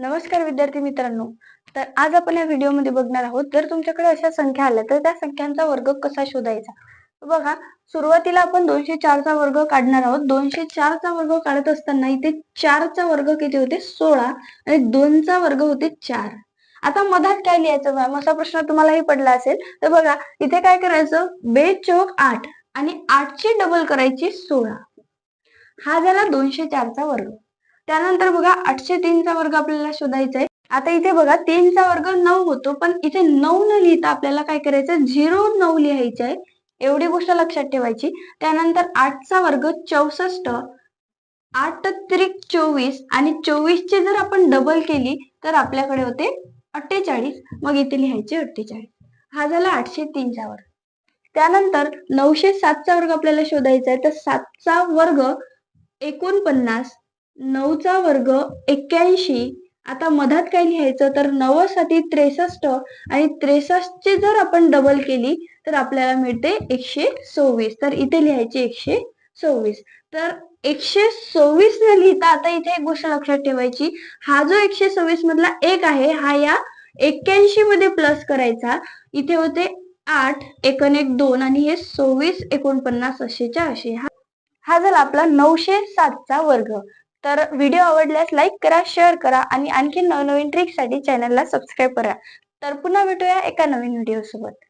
नमस्कार विद्यार्थी मित्रांनो. तर आज आपण या व्हिडिओमध्ये बघणार आहोत जर तुमच्याकडे अशा संख्या आल्या तर त्या संख्यांचा वर्ग कसा शोधायचा? बघा सुरुवातीला आपण दोनशे चारचा वर्ग काढणार आहोत. दोनशे चारचा वर्ग काढत असताना इथे चारचा वर्ग किती होते? सोळा. आणि दोनचा वर्ग होते चार. आता मधात काय लिहायचं मॅम? असा प्रश्न तुम्हालाही पडला असेल. तर बघा इथे काय करायचं? बे चौक आठ. आणि आठची डबल करायची सोळा. हा झाला दोनशे चारचा वर्ग. त्यानंतर बघा आठशे तीनचा वर्ग आपल्याला शोधायचा आहे आता इथे बघा तीनचा वर्ग नऊ होतो पण इथे नऊ न लिहिता आपल्याला काय करायचं झिरो नऊ लिहायचे आहे. एवढी गोष्ट लक्षात ठेवायची. त्यानंतर आठचा वर्ग चौसष्ट आठ त्रिक चोवीस आणि चोवीसची जर आपण डबल केली तर आपल्याकडे होते अठ्ठेचाळीस. मग इथे लिहायचे अठ्ठेचाळीस. हा झाला आठशे तीनचा वर्ग. त्यानंतर नऊशे सातचा वर्ग आपल्याला शोधायचा आहे. तर सातचा वर्ग एकोणपन्नास नऊचा वर्ग एक्क्याऐंशी. आता मधात काय लिहायचं? तर नवसाठी त्रेसष्ट आणि त्रेसष्टची जर आपण डबल केली तर आपल्याला मिळते एकशे सव्वीस. तर इथे लिहायचे एकशे सव्वीस. तर एकशे सव्वीस न लिहिता आता इथे एक गोष्ट लक्षात ठेवायची. हा जो एकशे सव्वीस मधला एक आहे हा या एक्क्याऐंशी मध्ये प्लस करायचा. इथे होते आठ एकन एक दोन आणि हे सव्वीस एकोणपन्नास असेच्या असे. हा हा झाला आपला नऊशे सातचा वर्ग. तर व्हिडिओ आवडल्यास लाईक करा शेअर करा आणि आणखी नवनवीन ट्रिकसाठी चॅनलला सबस्क्राईब करा. तर पुन्हा भेटूया एका नवीन व्हिडिओ सोबत.